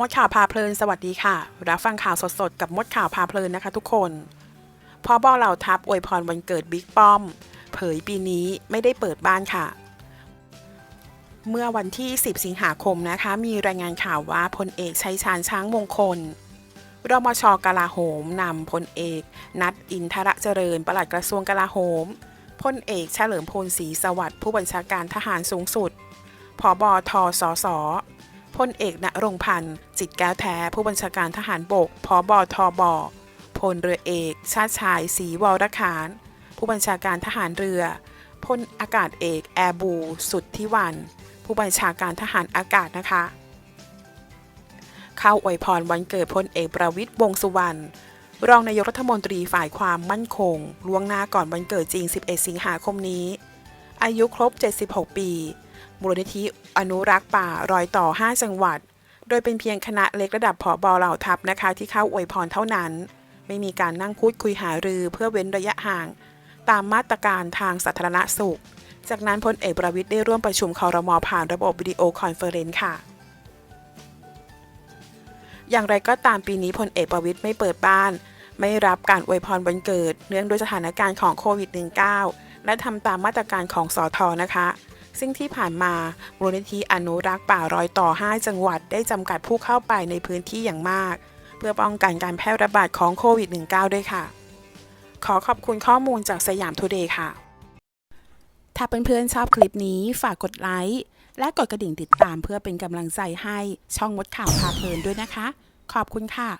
มดข่าวพาเพลินสวัสดีค่ะ รับฟังข่าวสดๆ กับมดข่าวพาเพลินนะคะทุกคนพอบอเหล่าทัพอวยพรวันเกิดบิ๊กป้อม เผยปีนี้ไม่ได้เปิดบ้านค่ะ เมื่อวันที่ 10 สิงหาคมนะคะ มีรายงานข่าวว่าพลเอกชัยชาญช้างมงคลรมชกลาโหมนำพลเอก นัดอินทรเจริญปลัดกระทรวงกลาโหมพลเอกเฉลิมพลศรีสวัสดิ์ผู้บัญชาการทหารสูงสุด ผบทสส พลเอกณรงพันธ์ จิตแก้วแท้ ผู้บัญชาการทหารบกพอบทบพลเรือเอก ชาติชายศรีวรขานผู้บัญชาการทหารเรือ พลอากาศเอก แอร์บู สุดที่วัน ผู้บัญชาการทหารอากาศนะคะ เข้าอวยพรวันเกิดพลเอกประวิตยวงสุวรรณ รองนายกรัฐมนตรีฝ่ายความมั่นคงล่วงหน้าก่อนวันเกิดจริง 11 สิงหาคมนี้ อายุครบ 76 ปี มูลนิธิอนุรักษ์ป่ารอยต่อ 5 จังหวัด โดยเป็นเพียงคณะเล็กระดับผอบอเหล่าทัพนะคะ ที่เข้าอวยพรเท่านั้น ไม่มีการนั่งพูดคุยหารือเพื่อเว้นระยะห่าง ตามมาตรการทางสาธารณสุข จากนั้นพลเอกประวิตยได้ร่วมประชุมคอรมอผ่านระบบวิดีโอคอนเฟอเรนซ์ค่ะอย่างไรก็ตามปีนี้พลเอกประวิตยไม่เปิดบ้าน ไม่รับการอวยพรวันเกิด เนื่องด้วยสถานการณ์ของโควิด -19 และทำตามมาตรการของสอทอนะคะ ซึ่งที่ผ่านมามูลนิธิอนุรักษ์ป่ารอยต่อ 5 จังหวัดได้จำกัดผู้เข้าไปในพื้นที่อย่างมาก เพื่อป้องกันการแพร่ระบาดของโควิด -19 ด้วยค่ะ ขอขอบคุณข้อมูลจากสยามทูเดย์ค่ะ ถ้าเพื่อนๆชอบคลิปนี้ฝากกดไลค์และกดกระดิ่งติดตามเพื่อเป็นกำลังใจให้ช่องมดข่าวพาเพลินด้วยนะคะ ขอบคุณค่ะ